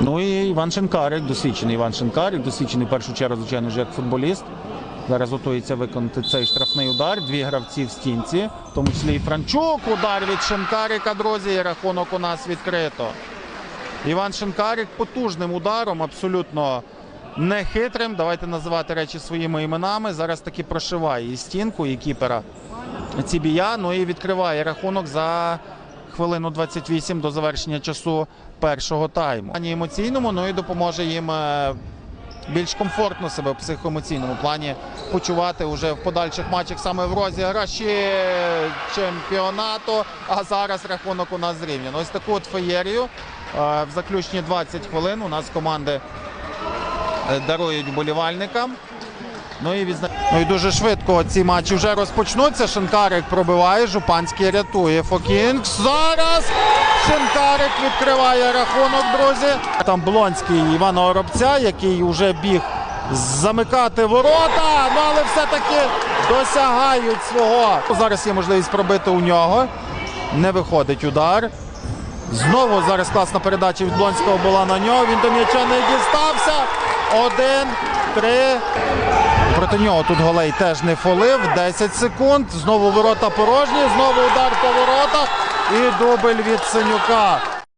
Ну і Іван Шенкарик, досвідчений Іван Шенкарик, досвідчений в першу чергу, звичайно, вже як футболіст. Зараз готується виконати цей штрафний удар. Дві гравці в стінці, в тому числі і Франчук. Удар від Шенкарика, друзі, і рахунок у нас відкрито. Іван Шенкарик потужним ударом, абсолютно не хитрим. Давайте називати речі своїми іменами. Зараз таки прошиває і стінку, і кіпера Цібія. Ну і відкриває рахунок за хвилину 28 до завершення часу першого тайму. Ані емоційному, ну і допоможе їм е, більш комфортно себе в психоемоційному плані почувати уже в подальших матчах саме в розіграші чемпіонату. А зараз рахунок у нас зрівняно. Ось таку от феєрію е, в заключні 20 хвилин у нас команди е, дарують вболівальникам. Ну і відзна... ну і дуже швидко ці матчі вже розпочнуться. Шинкарик пробиває, Жупанський рятує Фокінкс. Зараз Шинкарик відкриває рахунок, друзі. Там Блонський Івана Оробця, який вже біг замикати ворота, ну але все-таки досягають свого. Зараз є можливість пробити у нього. Не виходить удар. Знову зараз класна передача від Блонського була на нього. Він до м'яча не дістався. Один, три. Проти нього тут голей теж не фолив. 10 секунд. Знову ворота порожні. Знову удар по воротах. І дубль від Синюка.